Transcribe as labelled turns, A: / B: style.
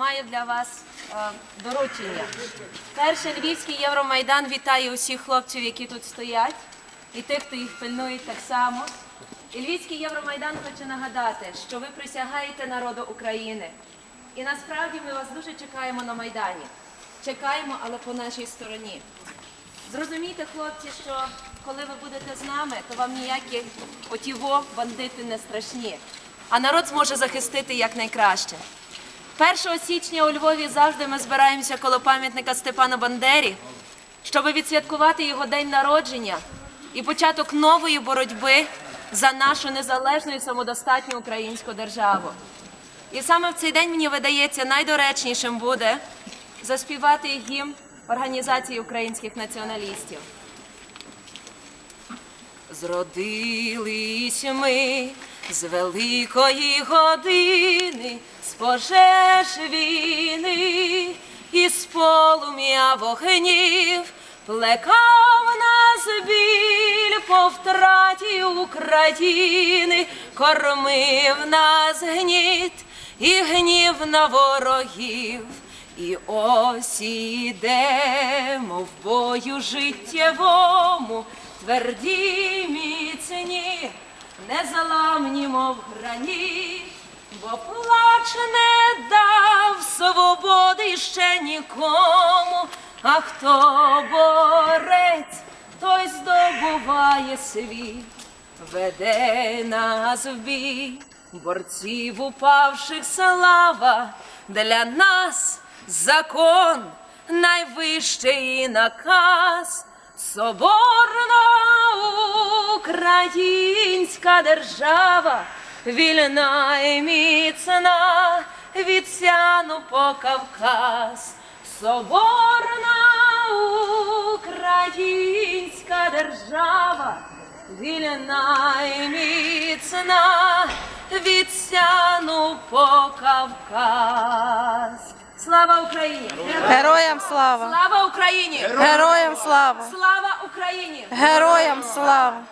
A: маю для вас е, доручення. Перший Львівський Євромайдан вітає усіх хлопців, які тут стоять, і тих, хто їх пильнує так само. І Львівський Євромайдан хоче нагадати, що ви присягаєте народу України. І насправді ми вас дуже чекаємо на Майдані. Чекаємо, але по нашій стороні. Зрозумійте, хлопці, що коли ви будете з нами, то вам ніякі отіво бандити не страшні. А народ зможе захистити якнайкраще. 1 січня у Львові завжди ми збираємося коло пам'ятника Степану Бандері, щоб відсвяткувати його день народження і початок нової боротьби за нашу незалежну і самодостатню українську державу. І саме в цей день мені видається найдоречнішим буде заспівати гімн Організації українських націоналістів. Зродились ми з великої години, з пожеж війни і з полум'я вогнів, плекав нас біль по втраті України, кормив нас гніт і гнів на ворогів. І ось ідемо в бою життєвому, тверді міцні, незаламні, мов граніт, бо плач не дав свободи ще нікому, а хто борець, той здобуває світ, веде нас в бій, борців упавших слава для нас закон, найвищий наказ, соборна українська держава, вільна і міцна, від сяну по Кавказ, соборна українська держава, вільна і міцна, від сяну по Кавказ. Слава Україні!
B: Героям слава!
A: Слава Україні!
B: Героям слава!
A: Слава Україні!
B: Героям слава!